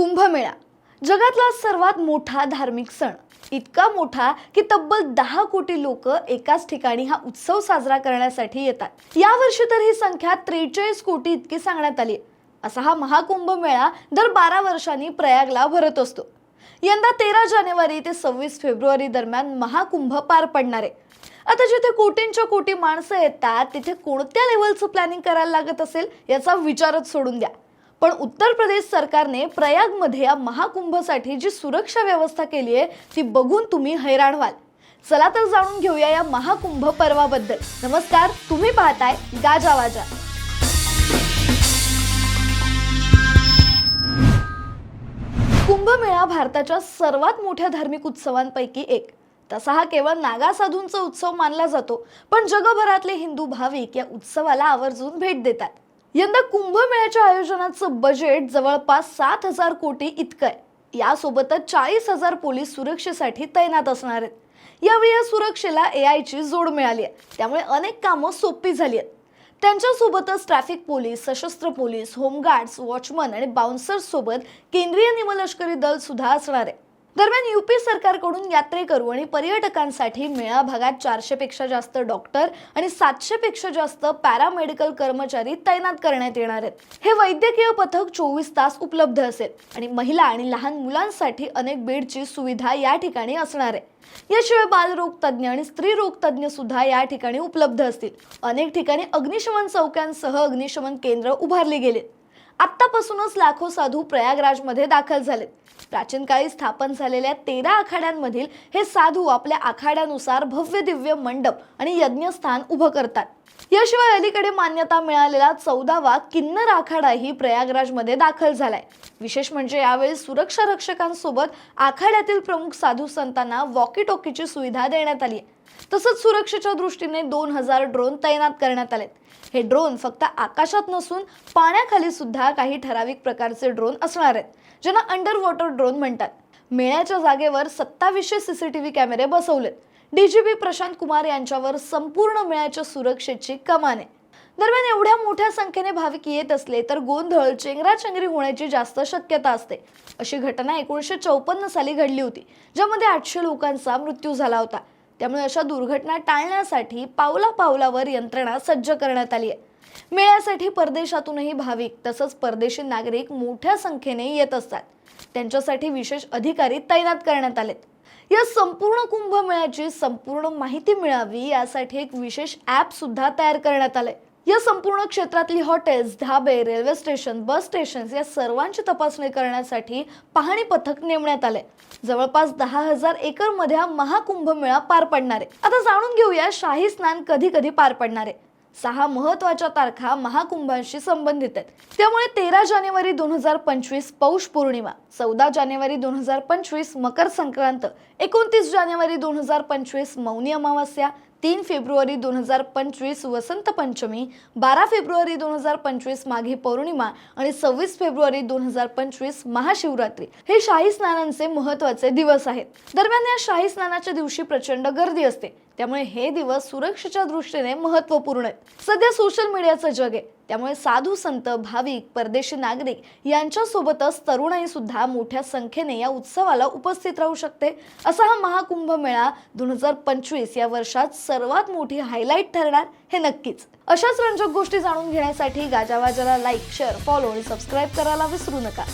कुंभमेळा. जगातला सर्वात मोठा धार्मिक सण. इतका मोठा की तब्बल दहा कोटी लोक एकाच ठिकाणी हा उत्सव साजरा करण्यासाठी येतात. यावर्षी तर ही संख्या त्रेचाळीस कोटी इतकी सांगण्यात आली असा हा महाकुंभ मेळा दर बारा वर्षांनी प्रयागला भरत असतो. यंदा तेरा जानेवारी ते सव्वीस फेब्रुवारी दरम्यान महाकुंभ पार पडणार आहे. आता जिथे कोटींच्या कोटी माणसं येतात तिथे कोणत्या लेवलचं प्लॅनिंग करायला लागत असेल याचा विचारच सोडून द्या. पण उत्तर प्रदेश सरकारने प्रयागमध्ये या महाकुंभसाठी जी सुरक्षा व्यवस्था केली आहे ती बघून तुम्ही हैराण व्हाल. चला तर जाणून घेऊया या महाकुंभ पर्वाबद्दल. नमस्कार तुम्ही पाहताय गाजावाजा कुंभमेळा भारताच्या सर्वात मोठ्या धार्मिक उत्सवांपैकी एक. तसा हा केवळ नागा साधूंचा उत्सव मानला जातो पण जगभरातले हिंदू भाविक या उत्सवाला आवर्जून भेट देतात. यंदा कुंभमेळ्याच्या आयोजनाचं बजेट जवळपास सात हजार कोटी इतकं आहे. यासोबतच चाळीस हजार पोलीस सुरक्षेसाठी तैनात असणार आहेत. यावेळी या सुरक्षेला ए आयची जोड मिळाली आहे. त्यामुळे अनेक कामं सोपी झाली आहेत. त्यांच्यासोबतच ट्रॅफिक पोलीस सशस्त्र पोलीस होमगार्ड्स वॉचमन आणि बाउन्सर्स सोबत केंद्रीय निमलष्करी दल सुद्धा असणार आहे. दरम्यान युपी सरकारकडून यात्रेकरू आणि पर्यटकांसाठी मेळा भागात चारशे पेक्षा जास्त डॉक्टर आणि सातशे पेक्षा जास्त पॅरामेडिकल कर्मचारी तैनात करण्यात येणार आहेत. हे वैद्यकीय पथक चोवीस तास उपलब्ध असेल आणि महिला आणि लहान मुलांसाठी अनेक बेडची सुविधा या ठिकाणी असणार आहे. याशिवाय बालरोग तज्ज्ञ आणि स्त्री रोग तज्ज्ञ सुद्धा या ठिकाणी उपलब्ध असतील. अनेक ठिकाणी अग्निशमन चौक्यांसह अग्निशमन केंद्र उभारली गेलीत आत्तापासूनच लाखो साधू प्रयागराजमध्ये दाखल झालेत. प्राचीन काळी स्थापन झालेल्या तेरा आखाड्यांमधील हे साधू आपल्या आखाड्यानुसार भव्य दिव्य मंडप आणि यज्ञस्थान उभं करतात. याशिवाय अलीकडे मान्यता मिळालेला चौदावा किन्नर आखाडाही प्रयागराजमध्ये दाखल झालाय. विशेष म्हणजे यावेळी सुरक्षा रक्षकांसोबत आखाड्यातील प्रमुख साधू संतांना वॉकी टॉकीची सुविधा देण्यात आली आहे तसंच सुरक्षेच्या दृष्टीने दोन हजार ड्रोन तैनात करण्यात आलेत. हे ड्रोन फक्त आकाशात नसून पाण्याखाली सुद्धा काही ठराविक प्रकारचे ड्रोन असणार आहेत ज्यांना अंडर वॉटर ड्रोन म्हणतात. मेळ्याच्या जागेवर सत्तावीसशे सीसीटीव्ही कॅमेरे बसवलेत. डीजीपी प्रशांत कुमार यांच्यावर संपूर्ण मेळ्याच्या सुरक्षेची कमान आहे. दरम्यान एवढ्या मोठ्या संख्येने भाविक येत असले तर गोंधळ चेंगराचेंगरी होण्याची जास्त शक्यता असते. अशी घटना एकोणीसशे चौपन्न साली घडली होती ज्यामध्ये आठशे लोकांचा मृत्यू झाला होता. त्यामुळे अशा दुर्घटना टाळण्यासाठी पावला पावलावर यंत्रणा सज्ज करण्यात आली आहे. मेळ्यासाठी परदेशातूनही भाविक तसंच परदेशी नागरिक मोठ्या संख्येने येत असतात. त्यांच्यासाठी विशेष अधिकारी तैनात करण्यात आलेत. या संपूर्ण कुंभमेळ्याची संपूर्ण माहिती मिळावी यासाठी एक विशेष ॲप सुद्धा तयार करण्यात आलंय. या संपूर्ण क्षेत्रातली हॉटेल्स धाबे रेल्वे स्टेशन बस स्टेशन या सर्वांची तपासणी करण्यासाठी पाहणी पथक नेमण्यात आले. जवळपास दहा हजार एकरमध्ये हा महाकुंभ मेळा पार पडणार. आहे आता जाणून घेऊया शाही स्नान कधी कधी पार पडणार. आहे सहा महत्त्वाच्या तारखा महाकुंभांशी संबंधित आहेत. त्यामुळे तेरा जानेवारी दोन हजार पंचवीस पौष पौर्णिमा चौदा जानेवारी दोन हजार पंचवीस मकर संक्रांत एकोणतीस जानेवारी दोन हजार पंचवीस मौनी अमावस्या तीन फेब्रुवारी दोन हजार पंचवीस वसंत पंचमी बारा फेब्रुवारी दोन हजार पंचवीस माघी पौर्णिमा आणि सव्वीस फेब्रुवारी दोन हजार पंचवीस महाशिवरात्री. हे शाही स्नानांचे महत्त्वाचे दिवस आहेत. दरम्यान या शाही स्नानाच्या दिवशी प्रचंड गर्दी असते. त्यामुळे हे दिवस सुरक्षेच्या दृष्टीने महत्त्वपूर्ण आहेत. सध्या सोशल मीडियाचं जग आहे. त्यामुळे साधू संत भाविक परदेशी नागरिक यांच्यासोबतच तरुणाई सुद्धा मोठ्या संख्येने या उत्सवाला उपस्थित राहू शकते. असा हा महाकुंभ मेळा दोन हजार पंचवीस या वर्षात सर्वात मोठी हायलाईट ठरणार हे नक्कीच. अशाच रंजक गोष्टी जाणून घेण्यासाठी गाजावाजाला लाईक शेअर फॉलो आणि सबस्क्राईब करायला विसरू नका.